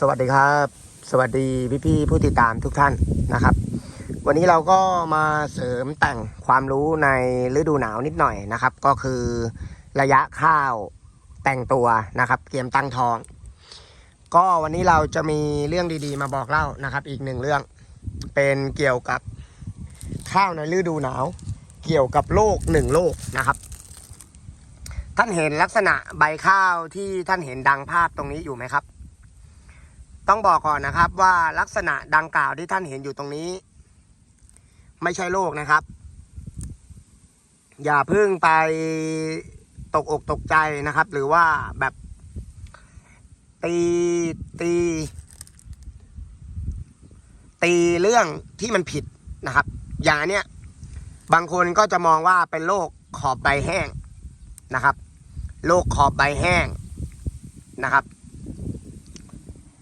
สวัสดีครับ สวัสดีพี่พี่ผู้ติดตามทุกท่านนะครับ วันนี้เราก็มาเสริมแต่งความรู้ในฤดูหนาวนิดหน่อยนะครับ ก็คือระยะข้าวแต่งตัวนะครับ เตรียมตั้งท้อง ก็วันนี้เราจะมีเรื่องดีๆ มาบอกเล่านะครับ อีกหนึ่งเรื่องเป็นเกี่ยวกับข้าวในฤดูหนาว เกี่ยวกับโรคหนึ่งโรคนะครับ ท่านเห็นลักษณะใบข้าวที่ท่านเห็นดังภาพตรงนี้อยู่ไหมครับ ต้องบอกก่อนนะครับว่าลักษณะดังกล่าวที่ท่านเห็นอยู่ตรงนี้ ไม่ใช่โรคนะครับ อย่าเพิ่งไปตกอกตกใจนะครับ หรือว่าแบบตีตีตีเรื่องที่มันผิดนะครับอย่างนเนี้ยบางคนก็จะมองว่าเป็นโรคขอบใบแห้งนะครับโรคขอบใบแห้งนะครับ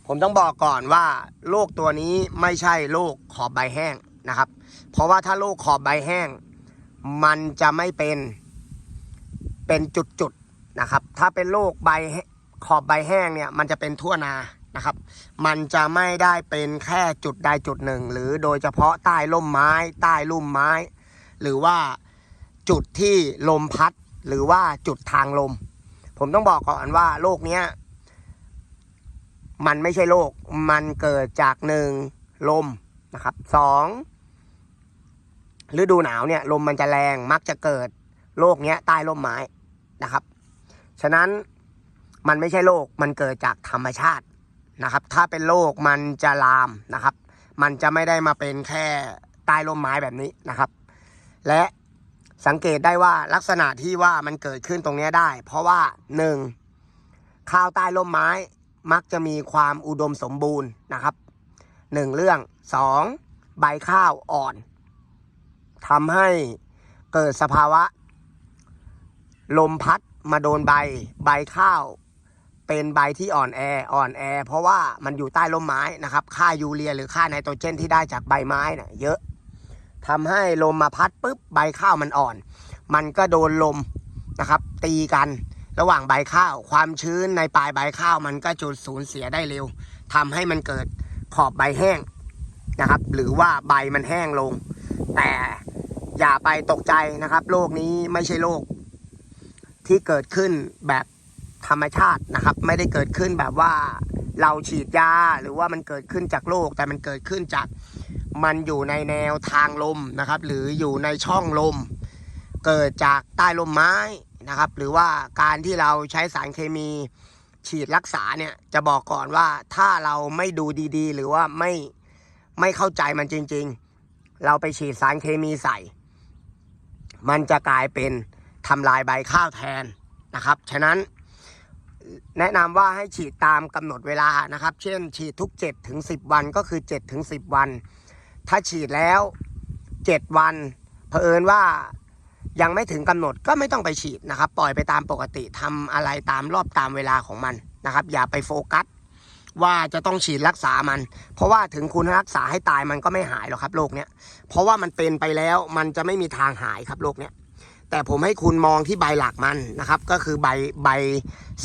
ผมต้องบอกก่อนว่าโรคตัวนี้ไม่ใช่โรคขอบใบแห้งนะครับ เพราะว่าถ้าโรคขอบใบแห้ง มันจะไม่เป็นเป็นจุดๆนะครับ ถ้าเป็นโรคใบขอบใบแห้งเนี่ยมันจะเป็นทั่วนานะครับ มันจะไม่ได้เป็นแค่จุดใดจุดหนึ่ง หรือโดยเฉพาะใต้ร่มไม้ ใต้ลุ่มไม้ หรือว่าจุดที่ลมพัด หรือว่าจุดทางลม ผมต้องบอกก่อนว่าโรคเนี้ย มันไม่ใช่โรค มันเกิดจากหนึ่งลมนะครับสองฤดูหนาวเนี่ยลมมันจะแรงมักจะเกิดโรคเนี้ยใต้ร่มไม้นะครับ ฉะนั้นมันไม่ใช่โรค มันเกิดจากธรรมชาตินะครับ ถ้าเป็นโรคมันจะลามนะครับ มันจะไม่ได้มาเป็นแค่ใต้ร่มไม้แบบนี้นะครับ และสังเกตได้ว่าลักษณะที่ว่ามันเกิดขึ้นตรงเนี้ยได้ เพราะว่าหนึ่งข้าวใต้ร่มไม้ มักจะมีความอุดมสมบูรณ์นะครับหนึ่งเรื่องสองใบข้าวอ่อนทำให้เกิดสภาวะ ลมพัดมาโดนใบใบข้าว เป็นใบที่อ่อนแออ่อนแอ เพราะว่ามันอยู่ใต้ร่มไม้นะครับ ค่ายูเรียหรือค่าไนโตรเจนที่ได้จากใบไม้น่ะเยอะทำให้ลมมาพัดปุ๊บใบข้าวมันอ่อน มันก็โดนลมนะครับ ตีกัน ระหว่างใบข้าว ความชื้นในปลายใบข้าวมันก็จะสูญเสียได้เร็วทำให้มันเกิดขอบใบแห้งนะครับ หรือว่าใบมันแห้งลง แต่อย่าไปตกใจนะครับโรคนี้ไม่ใช่โรคที่เกิดขึ้นแบบธรรมชาตินะครับ ไม่ได้เกิดขึ้นแบบว่าเราฉีดยาหรือว่ามันเกิดขึ้นจากโรคแต่มันเกิดขึ้นจากมันอยู่ในแนวทางลมนะครับ หรืออยู่ในช่องลม เกิดจากใต้ลมไม้ นะครับ หรือว่าการที่เราใช้สารเคมีฉีดรักษาเนี่ยจะบอกก่อนว่าถ้าเราไม่ดูดีๆ หรือว่าไม่ไม่เข้าใจมันจริง ๆ เราไปฉีดสารเคมีใส่ มันจะกลายเป็นทำลายใบข้าวแทนนะครับ ฉะนั้นแนะนำว่าให้ฉีดตามกำหนดเวลานะครับ เช่น ฉีดทุก7ถึง10 วันก็คือ7ถึง10 วัน ถ้าฉีดแล้ว 7 วันเผอิญว่า ยังไม่ถึงกำหนดก็ไม่ต้องไปฉีดนะครับ ปล่อยไปตามปกติทำอะไรตามรอบตามเวลาของมันนะครับ อย่าไปโฟกัสว่าจะต้องฉีดรักษามัน เพราะว่าถึงคุณรักษาให้ตายมันก็ไม่หายหรอกครับโรคเนี้ยเพราะว่ามันเป็นไปแล้วมันจะไม่มีทางหายครับโรคเนี้ยแต่ผมให้คุณมองที่ใบหลักมันนะครับ ก็คือใบใบ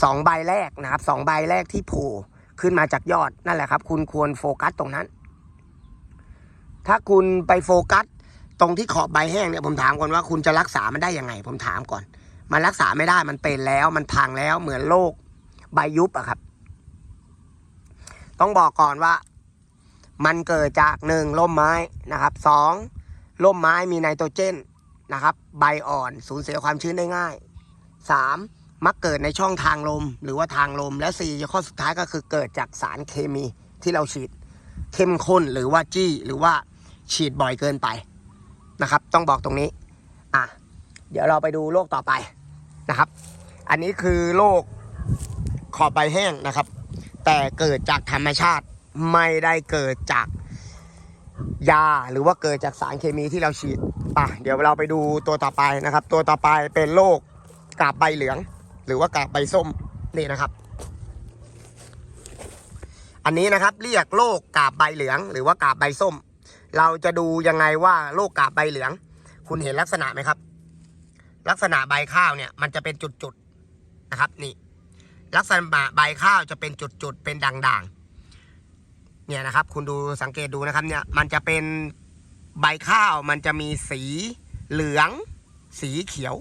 สองใบแรกนะครับสองใบแรกที่โผล่ขึ้นมาจากยอดนั่นแหละครับ คุณควรโฟกัสตรงนั้น ถ้าคุณไปโฟกัส ตรงที่ขอบใบแห้งเนี่ยผมถามก่อนว่าคุณจะรักษามันได้ยังไง ผมถามก่อน มันรักษาไม่ได้มันเป็นแล้ว มันพังแล้วเหมือนโรคใบยุบอะครับ ต้องบอกก่อนว่า มันเกิดจากหนึ่งร่มไม้นะครับสองร่มไม้มีไนโตรเจนนะครับ ใบอ่อนสูญเสียความชื้นได้ง่ายสามมักเกิดในช่องทางลมหรือว่าทางลม และสี่ข้อสุดท้ายก็คือเกิดจากสารเคมีที่เราฉีดเข้มข้นหรือว่าจี้หรือว่าฉีดบ่อยเกินไป นะครับ ต้องบอกตรงนี้ อะ เดี๋ยวเราไปดูโรคต่อไปนะครับ อันนี้คือโรคขอบใบแห้งนะครับ แต่เกิดจากธรรมชาติไม่ได้เกิดจากยาหรือว่าเกิดจากสารเคมีที่เราฉีดอะเดี๋ยวเราไปดูตัวต่อไปนะครับ ตัวต่อไปเป็นโรคกาบใบเหลือง หรือว่ากาบใบส้มนี่นะครับ อันนี้นะครับเรียกโรคกาบใบเหลือง หรือว่ากาบใบส้ม เราจะดูยังไงว่าโรคกาบใบเหลือง คุณเห็นลักษณะไหมครับ ลักษณะใบข้าวเนี่ยมันจะเป็นจุดๆนะครับ นี่ ลักษณะใบข้าวจะเป็นจุดๆเป็นด่างเนี่ยนะครับ คุณดูสังเกตดูนะครับ เนี่ยมันจะเป็นใบข้าวมันจะมีสีเหลือง สีเขียว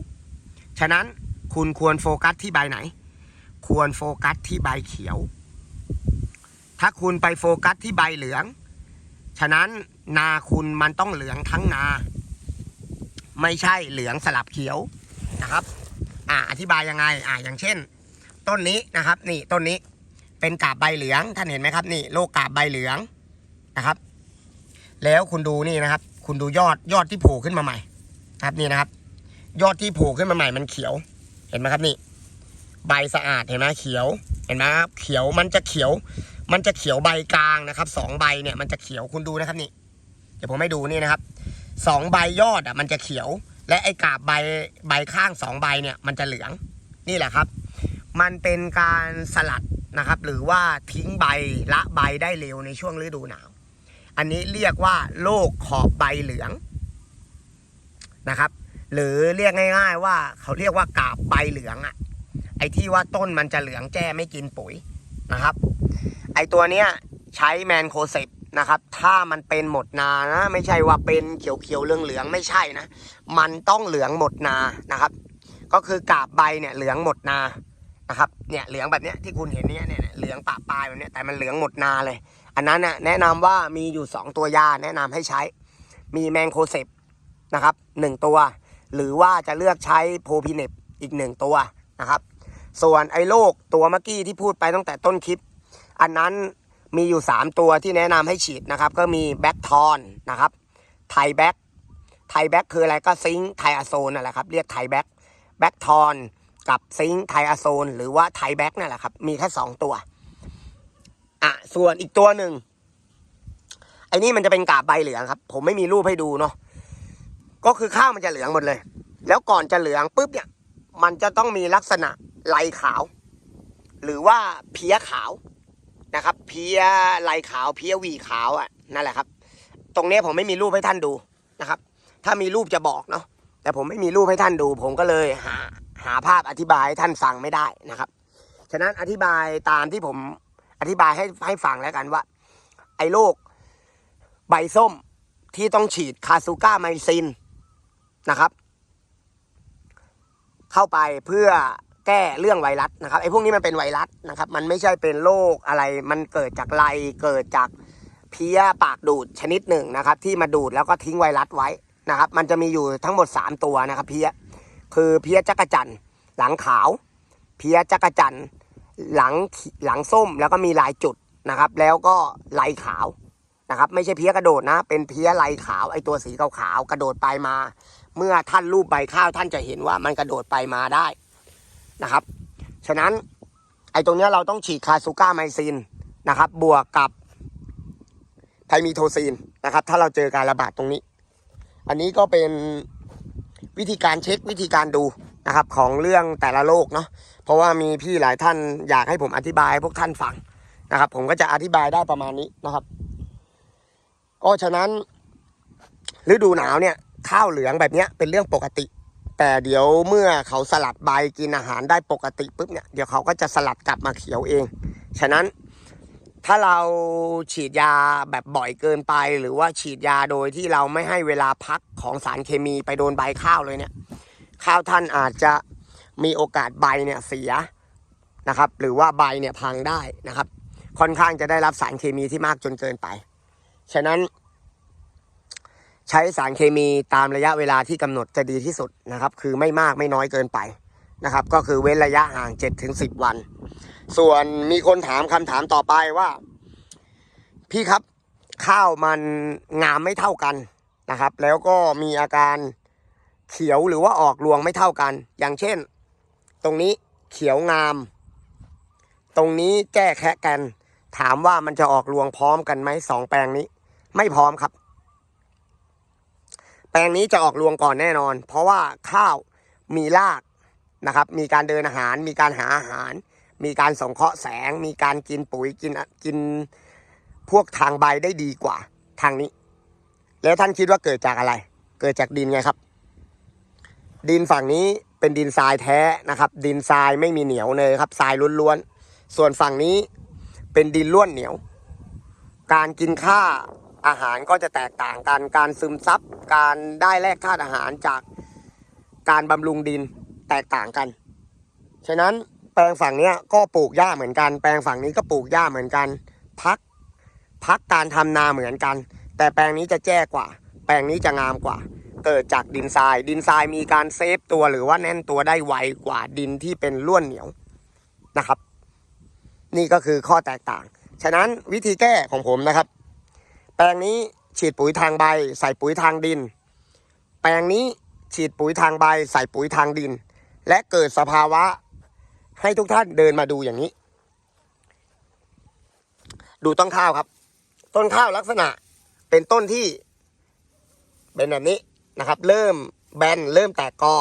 ฉะนั้นคุณควรโฟกัสที่ใบไหน ควรโฟกัสที่ใบเขียว ถ้าคุณไปโฟกัสที่ใบเหลือง ฉะนั้น นาคุณมันต้องเหลืองทั้งนา ไม่ใช่เหลืองสลับเขียวนะครับ อ่าอธิบายยังไง อ่าอย่างเช่น ต้นนี้นะครับ นี่ต้นนี้ เป็นกาบใบเหลืองท่านเห็นไหมครับ นี่โรคกาบใบเหลืองนะครับ แล้วคุณดูนี่นะครับ คุณดูยอดยอดที่โผล่ขึ้นมาใหม่นะครับนี่นะครับ ยอดที่โผล่ขึ้นมาใหม่มันเขียว เห็นไหมครับนี่ ใบสะอาดเห็นไหมเขียวเห็นไหมครับเขียวมันจะเขียว มันจะเขียวใบกลางนะครับสองใบเนี่ยมันจะเขียวคุณดูนะครับนี่ เดี๋ยวผมให้ดูนี่นะครับสองใบยอดอะมันจะเขียว และไอ้กาบใบใบข้างสองใบเนี่ยมันจะเหลืองนี่แหละครับ มันเป็นการสลัดนะครับ หรือว่าทิ้งใบละใบได้เร็วในช่วงฤดูหนาว อันนี้เรียกว่าโรคขอบใบเหลืองนะครับ หรือเรียกง่าย ๆ ว่าเขาเรียกว่ากาบใบเหลืองอะไอ้ที่ว่าต้นมันจะเหลืองแจ้ไม่กินปุ๋ยนะครับ ไอ้ตัวเนี้ยใช้แมนโคเซป นะครับ ถ้ามันเป็นหมดนานะ ไม่ใช่ว่าเป็นเขียวๆเหลืองๆไม่ใช่นะ มันต้องเหลืองหมดนานะครับ ก็คือกาบใบเนี่ยเหลืองหมดนานะครับเนี่ยเหลืองแบบเนี้ยที่คุณเห็นเนี่ยเนี่ยเหลืองปะปลายแบบเนี้ยแต่มันเหลืองหมดนาเลย อันนั้นน่ะแนะนำว่ามีอยู่ 2 ตัวยาแนะนำให้ใช้ มีแมงโคเซปนะครับหนึ่งตัว หรือว่าจะเลือกใช้โพพิเนปอีกหนึ่งตัวนะครับ ส่วนไอ้โรคตัวเมื่อกี้ที่พูดไปตั้งแต่ต้นคลิป อันนั้น มีอยู่ 3 ตัวที่แนะนำให้ฉีดนะครับ ก็มีแบ็กทอนนะครับไทแบ็กไทแบ็กคืออะไรก็ซิงไทอะโซนนั่นแหละครับ เรียกไทแบ็กแบ็กทอนกับซิงไทอะโซนหรือว่าไทแบ็กนั่นแหละครับ มีแค่2ตัวอะส่วนอีกตัวหนึ่งไอ้นี่มันจะเป็นกาบใบเหลืองครับ ผมไม่มีรูปให้ดูเนาะก็คือข้าวมันจะเหลืองหมดเลย แล้วก่อนจะเหลืองปุ๊บเนี่ย มันจะต้องมีลักษณะลายขาว หรือว่าเพี้ยขาว นะครับ เพี้ยลายขาวเพี้ยวีขาวอะนั่นแหละครับ ตรงนี้ผมไม่มีรูปให้ท่านดูนะครับ ถ้ามีรูปจะบอกเนาะแต่ผมไม่มีรูปให้ท่านดู ผมก็เลยหาหาภาพอธิบายท่านฟังไม่ได้นะครับ ฉะนั้นอธิบายตามที่ผมอธิบายให้ให้ฟังแล้วกันว่า ไอ้โรคใบส้มที่ต้องฉีดคาซูก้าไมซินนะครับ เข้าไปเพื่อ แก้เรื่องไวรัสนะครับไอ้พวกนี้มันเป็นไวรัสนะครับมันไม่ใช่เป็นโรคอะไร มันเกิดจากไรเกิดจากเพี้ยปากดูดชนิดหนึ่งนะครับ ที่มาดูดแล้วก็ทิ้งไวรัสไว้นะครับ มันจะมีอยู่ทั้งหมด 3 ตัวนะครับ เพี้ยคือเพี้ยจักรจันหลังขาว เพี้ยจักรจันหลังหลังส้มแล้วก็มีลายจุดนะครับ แล้วก็ลายขาวนะครับไม่ใช่เพี้ยกระโดดนะ เป็นเพี้ยลายขาวไอ้ตัวสีขาวๆกระโดดไปมา เมื่อท่านรูปใบข้าวท่านจะเห็นว่ามันกระโดดไปมาได้ นะครับ ฉะนั้นไอ้ตรงนี้เราต้องฉีดคาซูก้าไมซินนะครับ บวกกับไทมีโทซินนะครับ ถ้าเราเจอการระบาดตรงนี้ อันนี้ก็เป็นวิธีการเช็ควิธีการดูนะครับของเรื่องแต่ละโรคเนาะเพราะว่ามีพี่หลายท่านอยากให้ผมอธิบายให้พวกท่านฟังนะครับ ผมก็จะอธิบายได้ประมาณนี้นะครับ ก็ฉะนั้นฤดูหนาวเนี่ยข้าวเหลืองแบบนี้เป็นเรื่องปกติ แต่เดี๋ยวเมื่อเขาสลัดใบกินอาหารได้ปกติปุ๊บเนี่ยเดี๋ยวเขาก็จะสลัดกลับมาเขียวเอง ฉะนั้นถ้าเราฉีดยาแบบบ่อยเกินไป หรือว่าฉีดยาโดยที่เราไม่ให้เวลาพักของสารเคมีไปโดนใบข้าวเลยเนี่ย ข้าวท่านอาจจะมีโอกาสใบเนี่ยเสียนะครับ หรือว่าใบเนี่ยพังได้นะครับ ค่อนข้างจะได้รับสารเคมีที่มากจนเกินไป ฉะนั้น ใช้สารเคมีตามระยะเวลาที่กำหนดจะดีที่สุดนะครับ คือไม่มากไม่น้อยเกินไปนะครับ ก็คือเว้นระยะห่าง7ถึง10 วัน ส่วนมีคนถามคำถามต่อไปว่า พี่ครับข้าวมันงามไม่เท่ากันนะครับ แล้วก็มีอาการเขียวหรือว่าออกรวงไม่เท่ากัน อย่างเช่น ตรงนี้เขียวงาม ตรงนี้แก้แคะกัน ถามว่ามันจะออกรวงพร้อมกันไหมสองแปลงนี้ ไม่พร้อมครับ แปลงนี้จะออกรวงก่อนแน่นอน เพราะว่าข้าวมีรากนะครับ มีการเดินอาหาร มีการหาอาหาร มีการสงเคราะห์แสง มีการกินปุ๋ยกินกินพวกทางใบได้ดีกว่า ทางนี้ แล้วท่านคิดว่าเกิดจากอะไร เกิดจากดินไงครับ ดินฝั่งนี้เป็นดินทรายแท้นะครับ ดินทรายไม่มีเหนียวเลยครับทรายล้วนๆส่วนฝั่งนี้เป็นดินล้วนเหนียว การกินค่า อาหารก็จะแตกต่างกันการซึมซับการได้แลกธาตุอาหารจากการบำรุงดินแตกต่างกัน ฉะนั้นแปลงฝั่งนี้ก็ปลูกหญ้าเหมือนกัน แปลงฝั่งนี้ก็ปลูกหญ้าเหมือนกัน พักพักการทำนาเหมือนกัน แต่แปลงนี้จะแจ้กว่า แปลงนี้จะงามกว่า เกิดจากดินทราย ดินทรายมีการเซฟตัวหรือว่าแน่นตัวได้ไวกว่าดินที่เป็นร่วนเหนียวนะครับ นี่ก็คือข้อแตกต่าง ฉะนั้นวิธีแก้ของผมนะครับ แปลงนี้ฉีดปุ๋ยทางใบ ใส่ปุ๋ยทางดิน แปลงนี้ฉีดปุ๋ยทางใบ ใส่ปุ๋ยทางดิน และเกิดสภาวะให้ทุกท่านเดินมาดูอย่างนี้ ดูต้นข้าวครับ ต้นข้าวลักษณะเป็นต้นที่เป็นแบบนี้นะครับ เริ่มแบนเริ่มแตกกอ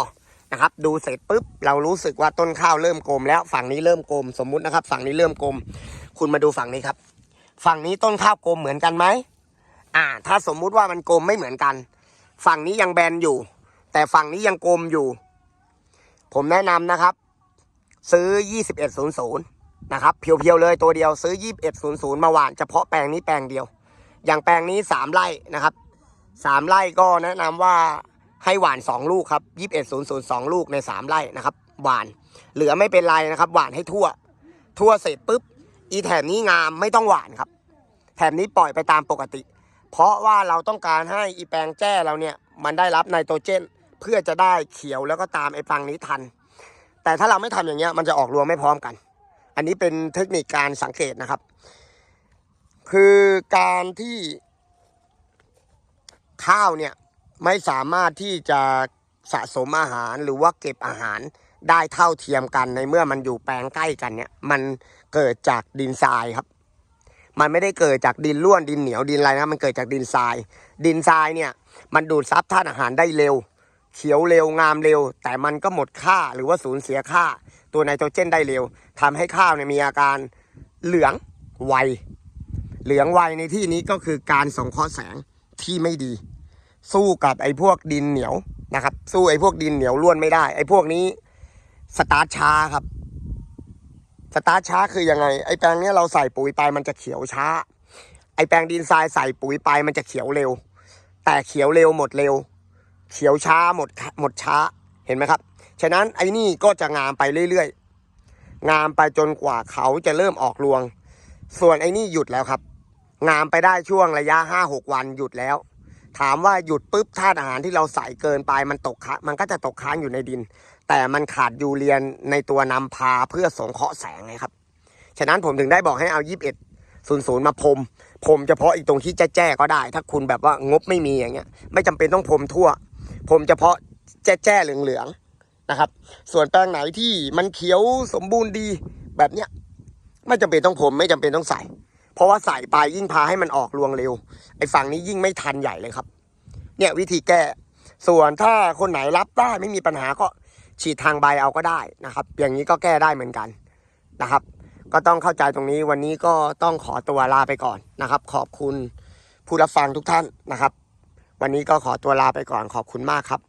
นะครับ ดูเสร็จปุ๊บเรารู้สึกว่าต้นข้าวเริ่มกลมแล้วฝั่งนี้เริ่มกลมสมมุตินะครับ ฝั่งนี้เริ่มกลม คุณมาดูฝั่งนี้ครับ ฝั่งนี้ต้นข้าวกลมเหมือนกันไหม อ่า ถ้าสมมุติว่ามันกลมไม่เหมือนกัน ฝั่งนี้ยังแบนอยู่ แต่ฝั่งนี้ยังกลมอยู่ ผมแนะนำนะครับ ซื้อ 2100 นะครับ เพียวๆเลยตัวเดียวซื้อ 2100 มาหว่านเฉพาะแปลงนี้แปลงเดียว อย่างแปลงนี้ 3 ไร่นะครับ 3 ไร่ก็แนะนำว่าให้หว่าน 2 ลูกครับ 2100 2 ลูกใน 3 ไร่นะครับ หว่าน เหลือไม่เป็นไรนะครับ หว่านให้ทั่ว ทั่วเสร็จปุ๊บ อีแถบนี้งามไม่ต้องหว่านครับ แถบนี้ปล่อยไปตามปกติ เพราะว่าเราต้องการให้อีแปลงแจ้เราเนี่ยมันได้รับไนโตรเจน เพื่อจะได้เขียวแล้วก็ตามไอ้ฟังนี้ทัน แต่ถ้าเราไม่ทำอย่างเงี้ยมันจะออกรวงไม่พร้อมกัน อันนี้เป็นเทคนิคการสังเกตนะครับ คือการที่ข้าวเนี่ยไม่สามารถที่จะสะสมอาหารหรือว่าเก็บอาหารได้เท่าเทียมกันในเมื่อมันอยู่แปลงใกล้กันเนี่ย มันเกิดจากดินทรายครับ มันไม่ได้เกิดจากดินร่วนดินเหนียวดินอะไรนะมันเกิดจากดินทราย ดินทรายเนี่ย มันดูดซับธาตุอาหารได้เร็ว เขียวเร็วงามเร็ว แต่มันก็หมดค่าหรือว่าสูญเสียค่า ตัวไนโตรเจนได้เร็วทำให้ข้าวเนี่ยมีอาการเหลืองไวเหลืองไวในที่นี้ก็คือการส่งเคราะห์แสงที่ไม่ดี สู้กับไอ้พวกดินเหนียวนะครับ สู้ไอ้พวกดินเหนียวล้วนไม่ได้ ไอ้พวกนี้สตาร์ช้าครับ ตาร์ทช้าคือยังไง ไอแปลงเนี้ยเราใส่ปุ๋ยไปมันจะเขียวช้า ไอแปลงดินทรายใส่ปุ๋ยไปมันจะเขียวเร็ว แต่เขียวเร็วหมดเร็ว เขียวช้าหมดหมดช้าเห็นไหมครับ ฉะนั้นไอนี่ก็จะงามไปเรื่อยๆ งามไปจนกว่าเขาจะเริ่มออกรวง ส่วนไอนี่หยุดแล้วครับ งามไปได้ช่วงระยะห้าหกวันหยุดแล้ว ถามว่าหยุดปุ๊บธาตุอาหารที่เราใส่เกินไปมันตกค้างมันก็จะตกค้างอยู่ในดิน แต่มันขาดยูเรียนในตัวนำพาเพื่อสงเคราะห์แสงไงครับ ฉะนั้นผมถึงได้บอกให้เอา 21 00 มาพรมพรมเฉพาะอีกตรงที่แจ้ๆก็ได้ ถ้าคุณแบบว่างบไม่มีอย่างเงี้ย ไม่จำเป็นต้องพรมทั่วพรมเฉพาะแจ้ๆเหลืองๆนะครับ ส่วนแปลงไหนที่มันเขียวสมบูรณ์ดีแบบเนี้ยไม่จำเป็นต้องพรมไม่จำเป็นต้องใส่ เพราะว่าใส่ไปยิ่งพาให้มันออกรวงเร็ว ไอ้ฝั่งนี้ยิ่งไม่ทันใหญ่เลยครับ เนี่ยวิธีแก้ ส่วนถ้าคนไหนรับได้ไม่มีปัญหาก็ ฉีดทางใบเอาก็ได้นะครับ อย่างนี้ก็แก้ได้เหมือนกันนะครับ ก็ต้องเข้าใจตรงนี้วันนี้ก็ต้องขอตัวลาไปก่อนนะครับ ขอบคุณผู้รับฟังทุกท่านนะครับ วันนี้ก็ขอตัวลาไปก่อนขอบคุณมากครับ